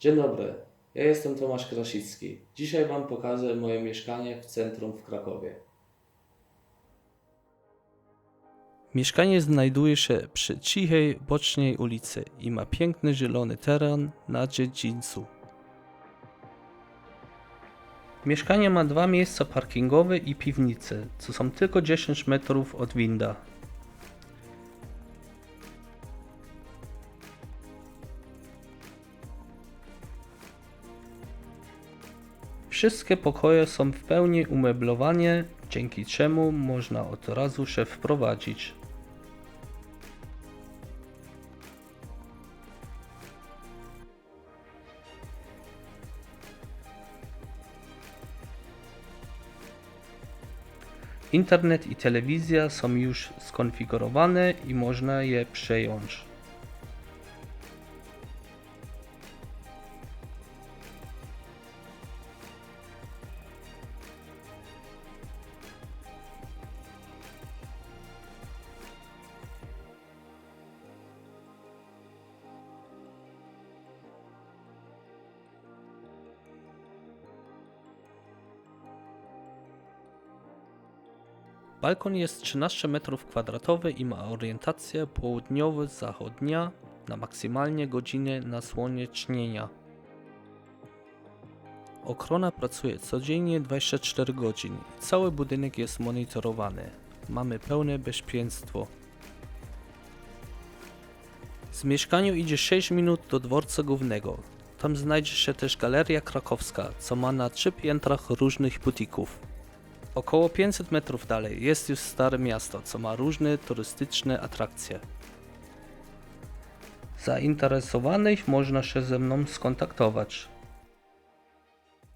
Dzień dobry, ja jestem Tomasz Krasicki. Dzisiaj Wam pokażę moje mieszkanie w centrum w Krakowie. Mieszkanie znajduje się przy cichej, bocznej ulicy i ma piękny zielony teren na dziedzińcu. Mieszkanie ma dwa miejsca parkingowe i piwnice, co są tylko 10 metrów od winda. Wszystkie pokoje są w pełni umeblowane, dzięki czemu można od razu się wprowadzić. Internet i telewizja są już skonfigurowane i można je przejąć. Balkon jest 13 m2 i ma orientację południowo-zachodnia na maksymalnie godzinę nasłonecznienia. Ochrona pracuje codziennie 24 godziny i cały budynek jest monitorowany. Mamy pełne bezpieczeństwo. Z mieszkania idzie 6 minut do dworca głównego. Tam znajdzie się też Galeria Krakowska, co ma na trzy piętrach różnych butików. Około 500 metrów dalej jest już Stare Miasto, co ma różne turystyczne atrakcje. Zainteresowanych można się ze mną skontaktować.